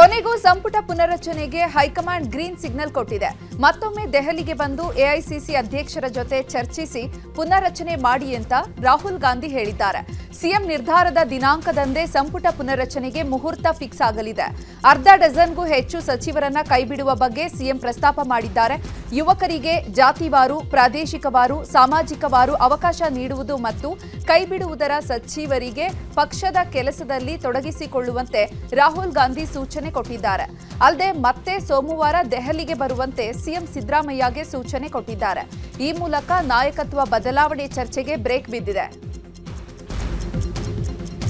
ಕೊನೆಗೂ ಸಂಪುಟ ಪುನರಚನೆಗೆ high command green signal ಕೊಟ್ಟಿದೆ. ಮತ್ತೊಮ್ಮೆ ದೆಹಲಿಗೆ ಬಂದು ಎಐಸಿಸಿ ಅಧ್ಯಕ್ಷರ ಜೊತೆ ಚರ್ಚಿಸಿ ಪುನರಚನೆ ಮಾಡಿ ಅಂತ ರಾಹುಲ್ ಗಾಂಧಿ ಹೇಳಿದ್ದಾರೆ. ಸಿಎಂ ನಿರ್ಧಾರದ ದಿನಾಂಕದಂದೇ ಸಂಪುಟ ಪುನರಚನೆಗೆ ಮುಹೂರ್ತ ಫಿಕ್ಸ್ ಆಗಲಿದೆ. ಅರ್ಧ ಡಜನ್ಗೂ ಹೆಚ್ಚು ಸಚಿವರನ್ನ ಕೈಬಿಡುವ ಬಗ್ಗೆ ಸಿಎಂ ಪ್ರಸ್ತಾಪ ಮಾಡಿದ್ದಾರೆ. ಯುವಕರಿಗೆ ಜಾತಿವಾರು, ಪ್ರಾದೇಶಿಕವಾರು, ಸಾಮಾಜಿಕವಾರು ಅವಕಾಶ ನೀಡುವುದು ಮತ್ತು ಕೈಬಿಡುವುದರ ಸಚಿವರಿಗೆ ಪಕ್ಷದ ಕೆಲಸದಲ್ಲಿ ತೊಡಗಿಸಿಕೊಳ್ಳುವಂತೆ ರಾಹುಲ್ ಗಾಂಧಿ ಸೂಚನೆ ಕೊಟ್ಟಿದ್ದಾರೆ ಅಲ್ಲದೆ ಮತ್ತೆ ಸೋಮವಾರ ದೆಹಲಿಗೆ ಬರುವಂತೆ ಸಿಎಂ ಸಿದ್ದರಾಮಯ್ಯಗೆ ಸೂಚನೆ ಕೊಟ್ಟಿದ್ದಾರೆ. ಈ ಮೂಲಕ ನಾಯಕತ್ವ ಬದಲಾವಣೆ ಚರ್ಚೆಗೆ ಬ್ರೇಕ್ ಬಿದ್ದಿದೆ.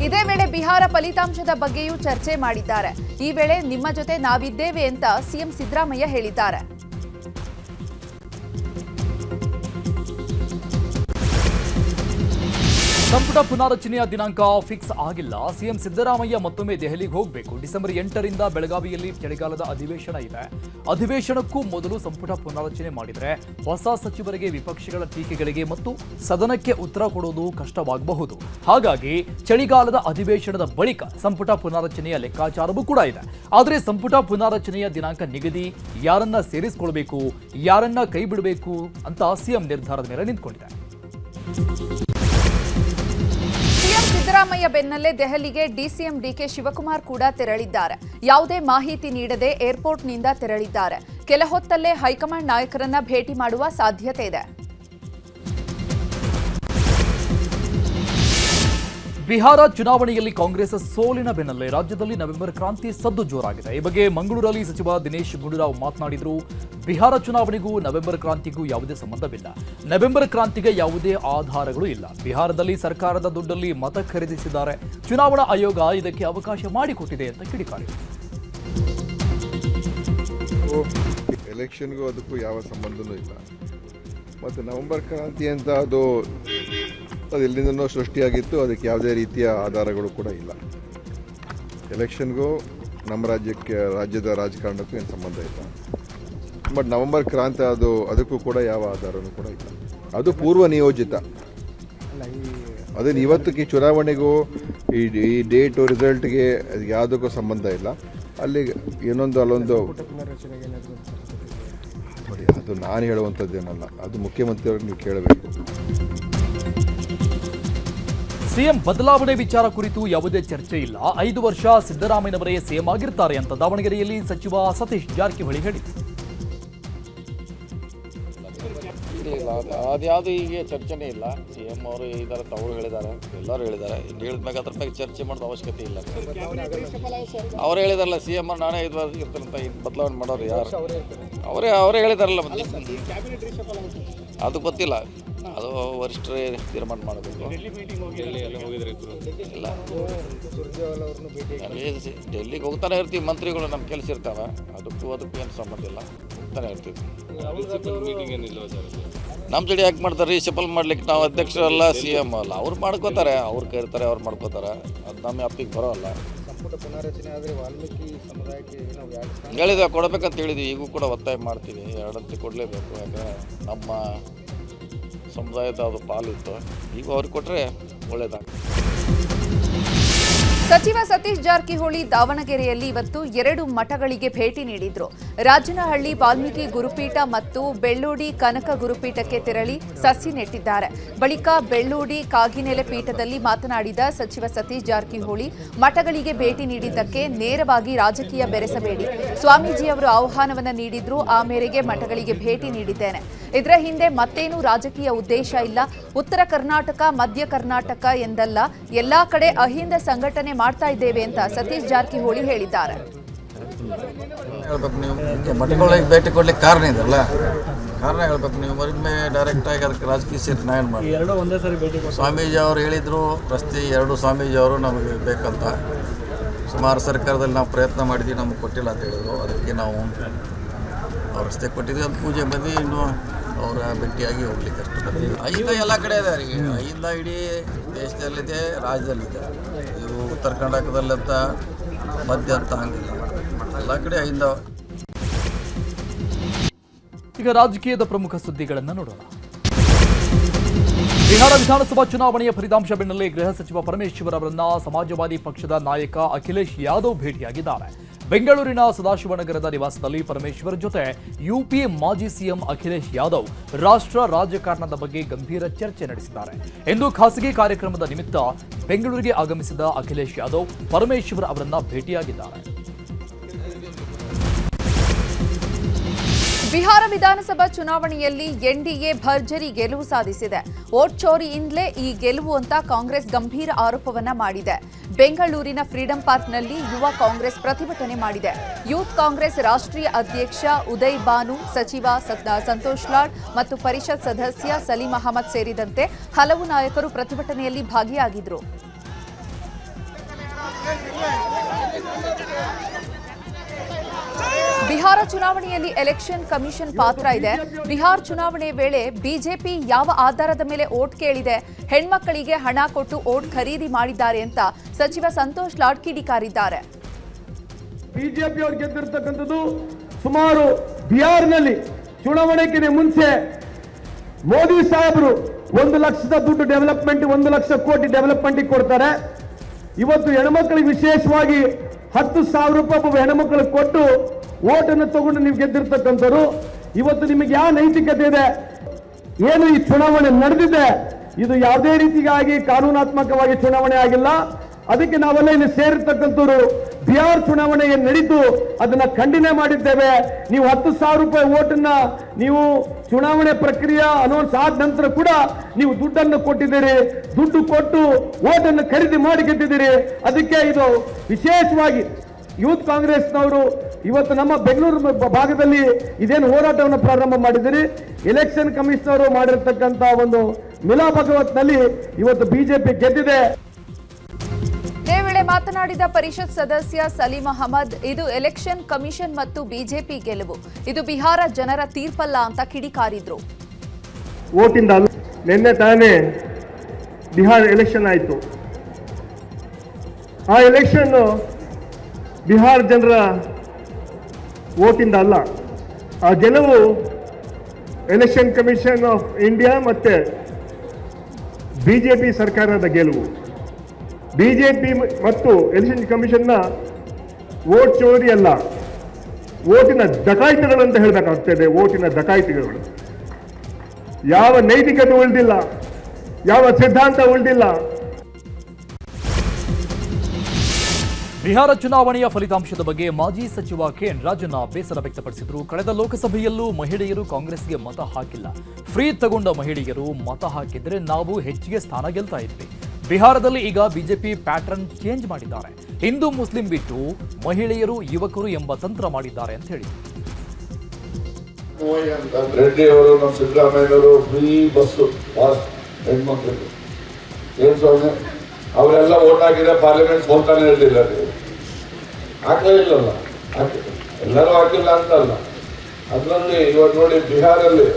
ಇದೇ ವೇಳೆ ಬಿಹಾರ ಫಲಿತಾಂಶದ ಬಗ್ಗೆಯೂ ಚರ್ಚೆ ಮಾಡಿದ್ದಾರೆ. ಈ ವೇಳೆ ನಿಮ್ಮ ಜೊತೆ ನಾವಿದ್ದೇವೆ ಅಂತ ಸಿಎಂ ಸಿದ್ದರಾಮಯ್ಯ ಹೇಳಿದ್ದಾರೆ. ಸಂಪುಟ ಪುನಾರಚನೆಯ ದಿನಾಂಕ ಫಿಕ್ಸ್ ಆಗಿಲ್ಲ. ಸಿಎಂ ಸಿದ್ದರಾಮಯ್ಯ ಮತ್ತೊಮ್ಮೆ ದೆಹಲಿಗೆ ಹೋಗಬೇಕು. ಡಿಸೆಂಬರ್ ಎಂಟರಿಂದ ಬೆಳಗಾವಿಯಲ್ಲಿ ಚಳಿಗಾಲದ ಅಧಿವೇಶನ ಇದೆ. ಅಧಿವೇಶನಕ್ಕೂ ಮೊದಲು ಸಂಪುಟ ಪುನಾರಚನೆ ಮಾಡಿದರೆ ಹೊಸ ಸಚಿವರಿಗೆ ವಿಪಕ್ಷಗಳ ಟೀಕೆಗಳಿಗೆ ಮತ್ತು ಸದನಕ್ಕೆ ಉತ್ತರ ಕೊಡುವುದು ಕಷ್ಟವಾಗಬಹುದು. ಹಾಗಾಗಿ ಚಳಿಗಾಲದ ಅಧಿವೇಶನದ ಬಳಿಕ ಸಂಪುಟ ಪುನಾರಚನೆಯ ಲೆಕ್ಕಾಚಾರವೂ ಕೂಡ ಇದೆ. ಆದರೆ ಸಂಪುಟ ಪುನಾರಚನೆಯ ದಿನಾಂಕ ನಿಗದಿ ಯಾರನ್ನ ಸೇರಿಸಿಕೊಳ್ಬೇಕು, ಯಾರನ್ನ ಕೈ ಬಿಡಬೇಕು ಅಂತ ಸಿಎಂ ನಿರ್ಧಾರದ ಮೇಲೆ ನಿಂತ್ಕೊಂಡಿದೆ ಸಿಎಂ ಸಿದ್ದರಾಮಯ್ಯ ಬೆನ್ನಲ್ಲೇ ದೆಹಲಿಗೆ ಡಿಸಿಎಂ ಡಿಕೆ ಶಿವಕುಮಾರ್ ಕೂಡ ತೆರಳಿದ್ದಾರೆ. ಯಾವುದೇ ಮಾಹಿತಿ ನೀಡದೆ ಏರ್ಪೋರ್ಟ್ನಿಂದ ತೆರಳಿದ್ದಾರೆ. ಕೆಲ ಹೊತ್ತಲ್ಲೇ ಹೈಕಮಾಂಡ್ ನಾಯಕರನ್ನ ಭೇಟಿ ಮಾಡುವ ಸಾಧ್ಯತೆ ಇದೆ. ಬಿಹಾರ ಚುನಾವಣೆಯಲ್ಲಿ ಕಾಂಗ್ರೆಸ್ ಸೋಲಿನ ಬೆನ್ನಲ್ಲೇ ರಾಜ್ಯದಲ್ಲಿ ನವೆಂಬರ್ ಕ್ರಾಂತಿ ಸದ್ದು ಜೋರಾಗಿದೆ. ಈ ಬಗ್ಗೆ ಮಂಗಳೂರಲ್ಲಿ ಸಚಿವ ದಿನೇಶ್ ಗುಂಡೂರಾವ್ ಮಾತನಾಡಿದರು, ಬಿಹಾರ ಚುನಾವಣೆಗೂ ನವೆಂಬರ್ ಕ್ರಾಂತಿಗೂ ಯಾವುದೇ ಸಂಬಂಧವಿಲ್ಲ. ನವೆಂಬರ್ ಕ್ರಾಂತಿಗೆ ಯಾವುದೇ ಆಧಾರಗಳು ಇಲ್ಲ. ಬಿಹಾರದಲ್ಲಿ ಸರ್ಕಾರದ ದುಡ್ಡಲ್ಲಿ ಮತ ಖರೀದಿಸಿದ್ದಾರೆ. ಚುನಾವಣಾ ಆಯೋಗ ಇದಕ್ಕೆ ಅವಕಾಶ ಮಾಡಿಕೊಟ್ಟಿದೆ ಅಂತ ಕಿಡಿಕಾರಿದರು ಎಲೆಕ್ಷನ್ಗೂ ಅದಕ್ಕೂ ಯಾವ ಸಂಬಂಧನೂ ಇಲ್ಲ. ಮತ್ತು ನವೆಂಬರ್ ಕ್ರಾಂತಿ ಅಂತ ಅದು ಅದು ಎಲ್ಲಿಂದನೋ ಸೃಷ್ಟಿಯಾಗಿತ್ತು. ಅದಕ್ಕೆ ಯಾವುದೇ ರೀತಿಯ ಆಧಾರಗಳು ಕೂಡ ಇಲ್ಲ. ಎಲೆಕ್ಷನ್ಗೂ ನಮ್ಮ ರಾಜ್ಯಕ್ಕೆ, ರಾಜ್ಯದ ರಾಜಕಾರಣಕ್ಕೂ ಏನು ಸಂಬಂಧ ಇಲ್ಲ. ಬಟ್ ನವೆಂಬರ್ ಕ್ರಾಂತಿ ಅದು, ಅದಕ್ಕೂ ಕೂಡ ಯಾವ ಆಧಾರವೂ ಕೂಡ ಇಲ್ಲ. ಅದು ಪೂರ್ವ ನಿಯೋಜಿತ. ಅದನ್ನು ಇವತ್ತಿಗೆ ಚುನಾವಣೆಗೂ ಈ ಈ ಡೇಟು ರಿಸಲ್ಟ್ಗೆ ಯಾವುದಕ್ಕೂ ಸಂಬಂಧ ಇಲ್ಲ. ಅಲ್ಲಿ ಏನೊಂದು ಅಲ್ಲೊಂದು ನೋಡಿ, ಅದು ನಾನು ಹೇಳುವಂಥದ್ದೇನಲ್ಲ ಅದು ಮುಖ್ಯಮಂತ್ರಿಯವ್ರಿಗೆ ನೀವು ಕೇಳಬೇಕು. ಸಿಎಂ ಬದಲಾವಣೆ ವಿಚಾರ ಕುರಿತು ಯಾವುದೇ ಚರ್ಚೆ ಇಲ್ಲ. ಐದು ವರ್ಷ ಸಿದ್ದರಾಮಯ್ಯನವರೇ ಸಿಎಂ ಆಗಿರ್ತಾರೆ ಅಂತ ದಾವಣಗೆರೆಯಲ್ಲಿ ಸಚಿವ ಸತೀಶ್ ಜಾರಕಿಹೊಳಿ ಹೇಳಿದರು. ಅದ್ಯಾವುದು ಈಗ ಚರ್ಚೆನೇ ಇಲ್ಲ. ಸಿ ಎಂ ಅವರು ಇದ್ದಾರೆ ಅವರು ಹೇಳಿದ್ದಾರೆ, ಎಲ್ಲರೂ ಹೇಳಿದ್ದಾರೆ. ಇನ್ನು ಹೇಳಿದ್ಮೇಲೆ ಅದ್ರ ಬಗ್ಗೆ ಚರ್ಚೆ ಮಾಡೋದು ಅವಶ್ಯಕತೆ ಇಲ್ಲ. ಅವ್ರು ಹೇಳಿದಾರಲ್ಲ ಸಿ ಎಂ ನಾನೇ ಐದು ವರ್ಷ ಇರ್ತಾರಂತ ಇದು ಬದಲಾವಣೆ ಮಾಡೋರು ಯಾರು? ಅವರೇ ಅವರೇ ಹೇಳಿದಾರಲ್ಲ ಮತ್ತೆ. ಅದು ಗೊತ್ತಿಲ್ಲ. ಅದು ವರಿಷ್ಠರೇ ತೀರ್ಮಾನ ಮಾಡಬೇಕು ಇಲ್ಲ. ಡೆಲ್ಲಿಗೆ ಹೋಗ್ತಾನೆ ಇರ್ತೀವಿ ಮಂತ್ರಿಗಳು ನಮ್ಮ ಕೆಲಸ ಇರ್ತಾವೆ. ಅದಕ್ಕೂ ಅದಕ್ಕೂ ಏನು ಸಂಬಂಧ ಇಲ್ಲ. ಹೋಗ್ತಾನೆ ಇರ್ತೀವಿ. ನಮ್ಮ ಜಡಿ ಯಾಕೆ ಮಾಡ್ತಾರೆ? ರೀಸೆಪಲ್ ಮಾಡ್ಲಿಕ್ಕೆ ನಾವು ಅಧ್ಯಕ್ಷರಲ್ಲ ಸಿ ಎಂ ಅಲ್ಲ. ಅವ್ರು ಮಾಡ್ಕೋತಾರೆ ಅವ್ರು ಕರಿತಾರೆ ಅವ್ರು ಮಾಡ್ಕೋತಾರೆ. ಅದು ನಮ್ಮ ಅಪ್ಪಿಗೆ ಬರೋಲ್ಲ. ಹೇಳಿದ ಕೊಡಬೇಕಂತ ಹೇಳಿದ್ವಿ. ಈಗೂ ಕೂಡ ಒತ್ತಾಯ ಮಾಡ್ತೀವಿ ಎರಡಂತೆ ಕೊಡಲೇಬೇಕು. ಯಾಕಂದರೆ ನಮ್ಮ ಸಮುದಾಯದ ಅದು ಇತ್ತು ಈಗ ಅವ್ರಿಗೆ ಕೊಟ್ಟರೆ ಒಳ್ಳೇದಾಗ್ತದೆ. ಸಚಿವ ಸತೀಶ್ ಜಾರಕಿಹೊಳಿ ದಾವಣಗೆರೆಯಲ್ಲಿ ಇವತ್ತು ಎರಡು ಮಠಗಳಿಗೆ ಭೇಟಿ ನೀಡಿದ್ರು. ರಾಜನಹಳ್ಳಿ ವಾಲ್ಮೀಕಿ ಗುರುಪೀಠ ಮತ್ತು ಬೆಳ್ಳೂಡಿ ಕನಕ ಗುರುಪೀಠಕ್ಕೆ ತೆರಳಿ ಸಸಿ ನೆಟ್ಟಿದ್ದಾರೆ. ಬಳಿಕ ಬೆಳ್ಳೂಡಿ ಕಾಗಿನೆಲೆ ಪೀಠದಲ್ಲಿ ಮಾತನಾಡಿದ ಸಚಿವ ಸತೀಶ್ ಜಾರಕಿಹೊಳಿ, ಮಠಗಳಿಗೆ ಭೇಟಿ ನೀಡಿದ್ದಕ್ಕೆ ನೇರವಾಗಿ ರಾಜಕೀಯ ಬೆರೆಸಬೇಡಿ. ಸ್ವಾಮೀಜಿಯವರು ಆಹ್ವಾನವನ್ನ ನೀಡಿದ್ರು, ಆ ಮೇರೆಗೆ ಮಠಗಳಿಗೆ ಭೇಟಿ ನೀಡಿದ್ದೇನೆ. ಇದರ ಹಿಂದೆ ಮತ್ತೇನೂ ರಾಜಕೀಯ ಉದ್ದೇಶ ಇಲ್ಲ. ಉತ್ತರ ಕರ್ನಾಟಕ, ಮಧ್ಯ ಕರ್ನಾಟಕ ಎಂದಲ್ಲ, ಎಲ್ಲಾ ಕಡೆ ಅಹಿಂದ ಸಂಘಟನೆ ಮಾಡ್ತಾ ಇದ್ದೇವೆ ಅಂತ ಸತೀಶ್ ಜಾರಕಿಹೊಳಿ ಹೇಳಿದ್ದಾರೆ. ಹೇಳ್ಬೇಕು ನೀವು. ಮಠಗಳಿಗೆ ಭೇಟಿ ಕೊಡ್ಲಿಕ್ಕೆ ಕಾರಣ ಇದೆಲ್ಲ ಕಾರಣ ಹೇಳ್ಬೇಕು ನೀವು. ಮರಿದ್ಮೆ ಡೈರೆಕ್ಟ್ ಆಗಿ ಅದಕ್ಕೆ ರಾಜಕೀಯ ಸೇರಿ ನಾ ಏನು ಮಾಡಿ ಎರಡು ಒಂದೇ ಸರಿ ಭೇಟಿ ಸ್ವಾಮೀಜಿ ಅವರು ಹೇಳಿದ್ರು ರಸ್ತೆ ಎರಡು ಸ್ವಾಮೀಜಿ ಅವರು ನಮಗೆ ಬೇಕಂತ. ಸುಮಾರು ಸರ್ಕಾರದಲ್ಲಿ ನಾವು ಪ್ರಯತ್ನ ಮಾಡಿದ್ವಿ ನಮಗೆ ಕೊಟ್ಟಿಲ್ಲ ಅಂತ ಹೇಳಿದ್ರು. ಅದಕ್ಕೆ ನಾವು ಅವ್ರ ರಸ್ತೆ ಕೊಟ್ಟಿದ್ವಿ. ಅದು ಪೂಜೆ ಬಂದು ಇನ್ನು ಅವರ ಭೇಟಿಯಾಗಿ ಹೋಗ್ಲಿಕ್ಕೆ ಅಷ್ಟು. ಅಹಿಂದ ಎಲ್ಲ ಕಡೆ ಇದೆ. ಅಹಿಂದ ಇಡೀ ದೇಶದಲ್ಲಿದೆ ರಾಜ್ಯದಲ್ಲಿದೆ. ಉತ್ತರ ಕರ್ನಾಟಕದಲ್ಲಂತ ಮಧ್ಯ ಅಂತ ಹಂಗಿಲ್ಲ. ಎಲ್ಲ ಕಡೆ ಅಹಿಂದ ಈಗ ರಾಜಕೀಯದ ಪ್ರಮುಖ ಸುದ್ದಿಗಳನ್ನು ನೋಡೋಣ. ಬಿಹಾರ ವಿಧಾನಸಭಾ ಚುನಾವಣೆಯ ಫಲಿತಾಂಶ ಬೆನ್ನಲ್ಲೇ ಗೃಹ ಸಚಿವ ಪರಮೇಶ್ವರ್ ಅವರನ್ನ ಸಮಾಜವಾದಿ ಪಕ್ಷದ ನಾಯಕ ಅಖಿಲೇಶ್ ಯಾದವ್ ಭೇಟಿಯಾಗಿದ್ದಾರೆ. ಬೆಂಗಳೂರಿನ ಸದಾಶಿವನಗರದ ನಿವಾಸದಲ್ಲಿ ಪರಮೇಶ್ವರ್ ಜೊತೆ ಯುಪಿ ಮಾಜಿ ಸಿಎಂ ಅಖಿಲೇಶ್ ಯಾದವ್ ರಾಷ್ಟ್ರ ರಾಜಕಾರಣದ ಬಗ್ಗೆ ಗಂಭೀರ ಚರ್ಚೆ ನಡೆಸಿದ್ದಾರೆ. ಎಂದು ಖಾಸಗಿ ಕಾರ್ಯಕ್ರಮದ ನಿಮಿತ್ತ ಬೆಂಗಳೂರಿಗೆ ಆಗಮಿಸಿದ ಅಖಿಲೇಶ್ ಯಾದವ್ ಪರಮೇಶ್ವರ್ ಅವರನ್ನ ಭೇಟಿಯಾಗಿದ್ದಾರೆ. ಬಿಹಾರ ವಿಧಾನಸಭಾ ಚುನಾವಣೆಯಲ್ಲಿ ಎನ್ಡಿಎ ಭರ್ಜರಿ ಗೆಲುವು ಸಾಧಿಸಿದೆ. ವೋಟ್ ಚೋರಿಯಿಂದಲೇ ಈ ಗೆಲುವು ಅಂತ ಕಾಂಗ್ರೆಸ್ ಗಂಭೀರ ಆರೋಪವನ್ನ ಮಾಡಿದೆ. ಬೆಂಗಳೂರಿನ ಫ್ರೀಡಂ ಪಾರ್ಕ್ನಲ್ಲಿ ಯುವ ಕಾಂಗ್ರೆಸ್ ಪ್ರತಿಭಟನೆ ಮಾಡಿದೆ. ಯೂತ್ ಕಾಂಗ್ರೆಸ್ ರಾಷ್ಟ್ರೀಯ ಅಧ್ಯಕ್ಷ ಉದಯ್ ಬಾನು, ಸಚಿವ ಸಂತೋಷ್ ಲಾಡ್ ಮತ್ತು ಪರಿಷತ್ ಸದಸ್ಯ ಸಲೀಂ ಅಹಮದ್ ಸೇರಿದಂತೆ ಹಲವು ನಾಯಕರು ಪ್ರತಿಭಟನೆಯಲ್ಲಿ ಭಾಗಿಯಾಗಿದ್ರು. ಬಿಹಾರ ಚುನಾವಣೆಯಲ್ಲಿ ಎಲೆಕ್ಷನ್ ಕಮಿಷನ್ ಪಾತ್ರ ಇದೆ. ಬಿಹಾರ ಚುನಾವಣೆ ವೇಳೆ ಬಿಜೆಪಿ ಯಾವ ಆಧಾರದ ಮೇಲೆ ಓಟ್ ಕೇಳಿದೆ, ಹೆಣ್ಮಕ್ಕಳಿಗೆ ಹಣ ಕೊಟ್ಟು ಓಟ್ ಖರೀದಿ ಮಾಡಿದ್ದಾರೆ ಅಂತ ಸಚಿವ ಸಂತೋಷ್ ಲಾಡ್ ಕಿಡಿಕಾರಿದ್ದಾರೆ ಬಿಜೆಪಿ ಅವರು ಗೆದ್ದಿರ್ತಕ್ಕಂಥದ್ದು ಸುಮಾರು ಬಿಹಾರ್ನಲ್ಲಿ ಚುನಾವಣೆಗಿಂತ ಮುಂಚೆ ಮೋದಿ ಸಾಹೇಬರು ಒಂದು ಲಕ್ಷದ ದುಡ್ಡು ಡೆವಲಪ್ಮೆಂಟ್ ಒಂದು ಲಕ್ಷ ಕೋಟಿ ಡೆವಲಪ್ಮೆಂಟ್ ಕೊಡ್ತಾರೆ. ಇವತ್ತು ಹೆಣ್ಮಕ್ಳಿಗೆ ವಿಶೇಷವಾಗಿ ಹತ್ತು ಸಾವಿರ ರೂಪಾಯಿ ಒಬ್ಬ ಹೆಣ್ಮಕ್ಳಿಗೆ ಕೊಟ್ಟು ಓಟನ್ನು ತಗೊಂಡು ನೀವು ಗೆದ್ದಿರ್ತಕ್ಕಂಥವ್ರು, ಇವತ್ತು ನಿಮಗೆ ಯಾವ ನೈತಿಕತೆ ಇದೆ? ಏನು ಈ ಚುನಾವಣೆ ನಡೆದಿದೆ? ಇದು ಯಾವುದೇ ರೀತಿಗಾಗಿ ಕಾನೂನಾತ್ಮಕವಾಗಿ ಚುನಾವಣೆ ಆಗಿಲ್ಲ. ಅದಕ್ಕೆ ನಾವೆಲ್ಲ ಇಲ್ಲಿ ಸೇರಿರ್ತಕ್ಕಂಥವ್ರು ಬಿಹಾರ್ ಚುನಾವಣೆ ಏನ್ ನಡೀತು ಅದನ್ನ ಖಂಡನೆ ಮಾಡಿದ್ದೇವೆ. ನೀವು ಹತ್ತು ಸಾವಿರ ರೂಪಾಯಿ ಓಟನ್ನ ನೀವು ಚುನಾವಣೆ ಪ್ರಕ್ರಿಯೆ ಅನೌನ್ಸ್ ಆದ ನಂತರ ಕೂಡ ನೀವು ದುಡ್ಡನ್ನು ಕೊಟ್ಟಿದ್ದೀರಿ. ದುಡ್ಡು ಕೊಟ್ಟು ಓಟನ್ನು ಖರೀದಿ ಮಾಡಿ ಗೆದ್ದಿದ್ದೀರಿ. ಅದಕ್ಕೆ ಇದು ವಿಶೇಷವಾಗಿ ಯೂತ್ ಕಾಂಗ್ರೆಸ್ನವರು ಇವತ್ತು ನಮ್ಮ ಬೆಂಗಳೂರು ಭಾಗದಲ್ಲಿ ಇದೇನು ಹೋರಾಟವನ್ನು ಪ್ರಾರಂಭ ಮಾಡಿದ್ದೀರಿ. ಎಲೆಕ್ಷನ್ ಕಮಿಷನರು ಮಾಡಿರ್ತಕ್ಕಂಥ ಒಂದು ಮಿಲಾ ಭಗವತ್ನಲ್ಲಿ ಇವತ್ತು ಬಿಜೆಪಿ ಗೆದ್ದಿದೆ. ಮಾತನಾಡಿದ ಪರಿಷತ್ ಸದಸ್ಯ ಸಲೀಂ ಅಹಮದ್, ಇದು ಎಲೆಕ್ಷನ್ ಕಮಿಷನ್ ಮತ್ತು ಬಿಜೆಪಿ ಗೆಲುವು. ಇದು ಬಿಹಾರ ಜನರ ತೀರ್ಪಲ್ಲ ಅಂತ ಕಿಡಿಕಾರಿದ್ರು. ಓಟಿಂದ. ನಿನ್ನೆ ತಾನೇ ಬಿಹಾರ್ ಎಲೆಕ್ಷನ್ ಆಯಿತು. ಆ ಎಲೆಕ್ಷನ್ ಬಿಹಾರ್ ಜನರ ಓಟಿಂದ ಅಲ್ಲ. ಆ ಗೆಲುವು ಎಲೆಕ್ಷನ್ ಕಮಿಷನ್ ಆಫ್ ಇಂಡಿಯಾ ಮತ್ತೆ ಬಿಜೆಪಿ ಸರ್ಕಾರದ ಗೆಲುವು. ಬಿಜೆಪಿ ಮತ್ತು ಎಲೆಕ್ಷನ್ ಕಮಿಷನ್ನ ವೋಟ್ ಚೋರಿ ಅಲ್ಲ ಓಟಿನ ದಕಾಯಿತಗಳು ಅಂತ ಹೇಳಬೇಕಾಗ್ತದೆ ಓಟಿನ ದಕಾಯಿತಗಳು ಯಾವ ನೈತಿಕತೆ ಉಳಿದಿಲ್ಲ, ಯಾವ ಸಿದ್ಧಾಂತ ಉಳಿದಿಲ್ಲ. ಬಿಹಾರ ಚುನಾವಣೆಯ ಫಲಿತಾಂಶದ ಬಗ್ಗೆ ಮಾಜಿ ಸಚಿವ ಕೆಎನ್ ರಾಜಣ್ಣ ಬೇಸರ ವ್ಯಕ್ತಪಡಿಸಿದರು. ಕಳೆದ ಲೋಕಸಭೆಯಲ್ಲೂ ಮಹಿಳೆಯರು ಕಾಂಗ್ರೆಸ್ಗೆ ಮತ ಹಾಕಿಲ್ಲ. ಫ್ರೀ ತಗೊಂಡ ಮಹಿಳೆಯರು ಮತ ಹಾಕಿದ್ರೆ ನಾವು ಹೆಚ್ಚಿಗೆ ಸ್ಥಾನ ಗೆಲ್ತಾ ಇದ್ವಿ. ಬಿಹಾರದಲ್ಲಿ ಈಗ ಬಿಜೆಪಿ ಪ್ಯಾಟರ್ನ್ ಚೇಂಜ್ ಮಾಡಿದ್ದಾರೆ. ಹಿಂದೂ ಮುಸ್ಲಿಂ ಬಿಟ್ಟು ಮಹಿಳೆಯರು ಯುವಕರು ಎಂಬ ತಂತ್ರ ಮಾಡಿದ್ದಾರೆ ಅಂತ ಹೇಳಿದರು. ರೆಡ್ಡಿ ಅವರು ನಮ್ಮ ಸಿದ್ದರಾಮಯ್ಯನವರು ಫ್ರೀ ಬಸ್ಸು ಪಾಸ್ ಹೆಣ್ಮಕ್ಳಿಗೆ. ಅವರೆಲ್ಲ ಓಟ್ ಹಾಕಿದ್ರೆ ಪಾರ್ಲಿಮೆಂಟ್ ಹೋಗ್ತಾನೆ ಇರಲಿಲ್ಲ ಹಾಕಲೇ ಇಲ್ಲಲ್ಲ? ಎಲ್ಲರೂ ಹಾಕಿಲ್ಲ ಅಂತಲ್ಲ. ಅದರಲ್ಲಿ ಇವಾಗ ನೋಡಿ ಬಿಹಾರಲ್ಲಿ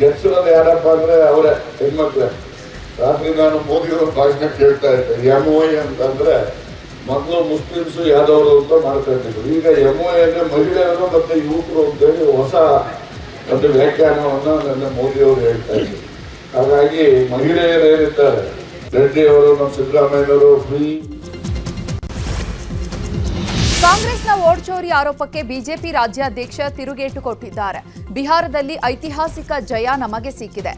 ಗೆಲ್ಸಿರೋದು ಯಾರಪ್ಪ ಅಂದ್ರೆ ಅವರೇ, ಹೆಣ್ಮಕ್ಳೆ. ರಾತ್ರಿ ನಾನು ಮೋದಿ ಅವ್ರ ಭಾಷಣ ಕೇಳ್ತಾ ಇದ್ದೆ. ಎಂ ಒ ಅಂತಂದ್ರೆ ಮೊದಲು ಮುಸ್ಲಿಮ್ಸ್ ಯಾದವರು ಅಂತ ಮಾಡ್ತಾ ಇದ್ದರು ಈಗ ಎಂ ಒ ಅಂದ್ರೆ ಮಹಿಳೆಯರು ಮತ್ತೆ ಯುವಕರು ಅಂತೇಳಿ ಹೊಸ ಒಂದು ವ್ಯಾಖ್ಯಾನವನ್ನು ನನ್ನ ಮೋದಿ ಅವರು ಹೇಳ್ತಾ ಇದ್ರು. ಹಾಗಾಗಿ ಮಹಿಳೆಯರು ಏನಿದ್ದಾರೆ ರೆಡ್ಡಿ ಅವರು ನಮ್ಮ ಸಿದ್ದರಾಮಯ್ಯನವರು ಫ್ರೀ ಕಾಂಗ್ರೆಸ್ನ ವೋಟ್ ಚೋರಿ ಆರೋಪಕ್ಕೆ ಬಿಜೆಪಿ ರಾಜ್ಯಾಧ್ಯಕ್ಷ ತಿರುಗೇಟು ಕೊಟ್ಟಿದ್ದಾರೆ. ಬಿಹಾರದಲ್ಲಿ ಐತಿಹಾಸಿಕ ಜಯ ನಮಗೆ ಸಿಕ್ಕಿದೆ.